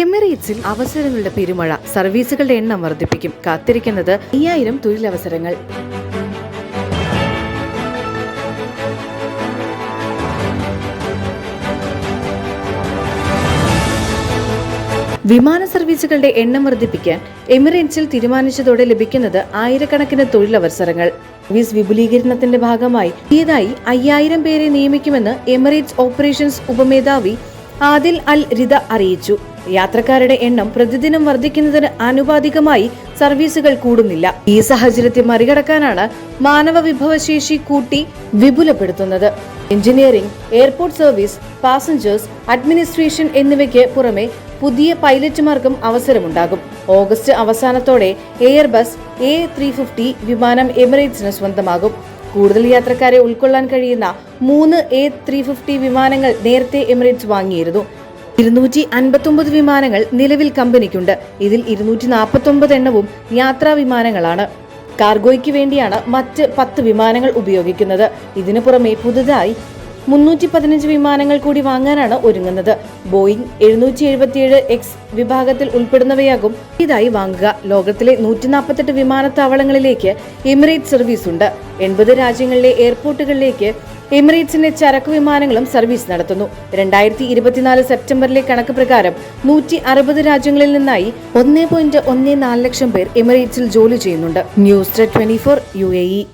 എമിറേറ്റ്സിൽ അവസരങ്ങളുടെ പെരുമഴ സർവീസുകളുടെ എണ്ണം വർദ്ധിപ്പിക്കും. കാത്തിരിക്കുന്നത് അയ്യായിരം തൊഴിലവസരങ്ങൾ. വിമാന സർവീസുകളുടെ എണ്ണം വർദ്ധിപ്പിക്കാൻ എമിറേറ്റ്സിൽ തീരുമാനിച്ചതോടെ ലഭിക്കുന്നത് ആയിരക്കണക്കിന് തൊഴിലവസരങ്ങൾ. സർവീസ് വിപുലീകരണത്തിന്റെ ഭാഗമായി പുതിയതായി അയ്യായിരം പേരെ നിയമിക്കുമെന്ന് എമിറേറ്റ്സ് ഓപ്പറേഷൻസ് ഉപമേധാവി ആദിൽ അൽ റിദ അറിയിച്ചു. യാത്രക്കാരുടെ എണ്ണം പ്രതിദിനം വർദ്ധിക്കുന്നതിന് ആനുപാതികമായി സർവീസുകൾ കൂടുന്നില്ല. ഈ സാഹചര്യത്തെ മറികടക്കാനാണ് മാനവ വിഭവശേഷി കൂട്ടി വിപുലപ്പെടുത്തുന്നത്. Engineering airport service passengers administration എന്നിവയ്ക്ക് പുറമെ പുതിയ പൈലറ്റുമാർക്കും അവസരമുണ്ടാകും. ഓഗസ്റ്റ് അവസാനത്തോടെ എയർബസ് എ ത്രീ ഫിഫ്റ്റി വിമാനം എമിറേറ്റ്സിന് സ്വന്തമാകും. കൂടുതൽ യാത്രക്കാരെ ഉൾക്കൊള്ളാൻ കഴിയുന്ന മൂന്ന് എ ത്രീ ഫിഫ്റ്റി വിമാനങ്ങൾ നേരത്തെ എമിറേറ്റ്സ് വാങ്ങിയിരുന്നു. ഇരുന്നൂറ്റി അൻപത്തൊമ്പത് വിമാനങ്ങൾ നിലവിൽ കമ്പനിക്കുണ്ട്. ഇതിൽ ഇരുന്നൂറ്റി നാൽപ്പത്തൊമ്പത് എണ്ണവും യാത്രാ വിമാനങ്ങളാണ്. കാർഗോയ്ക്ക് വേണ്ടിയാണ് മറ്റ് പത്ത് വിമാനങ്ങൾ ഉപയോഗിക്കുന്നത്. ഇതിനു പുറമെ പുതുതായി മുന്നൂറ്റി പതിനഞ്ച് വിമാനങ്ങൾ കൂടി വാങ്ങാനാണ് ഒരുങ്ങുന്നത്. ബോയിങ് എഴുന്നൂറ്റി എഴുപത്തിയേഴ് എക്സ് വിഭാഗത്തിൽ ഉൾപ്പെടുന്നവയാകും ഇതായി വാങ്ങുക. ലോകത്തിലെ നൂറ്റി നാൽപ്പത്തെട്ട് വിമാനത്താവളങ്ങളിലേക്ക് എമിറേറ്റ് സർവീസ് ഉണ്ട് എൺപത് രാജ്യങ്ങളിലെ എയർപോർട്ടുകളിലേക്ക് എമിറേറ്റ്സിന്റെ ചരക്ക് വിമാനങ്ങളും സർവീസ് നടത്തുന്നു. രണ്ടായിരത്തി ഇരുപത്തിനാല് സെപ്റ്റംബറിലെ കണക്ക് പ്രകാരം നൂറ്റി അറുപത് രാജ്യങ്ങളിൽ നിന്നായി ഒന്നേ പോയിന്റ് ഒന്നേ നാല് ലക്ഷം പേർ എമിറേറ്റ്സിൽ ജോലി ചെയ്യുന്നുണ്ട്. News twenty four U A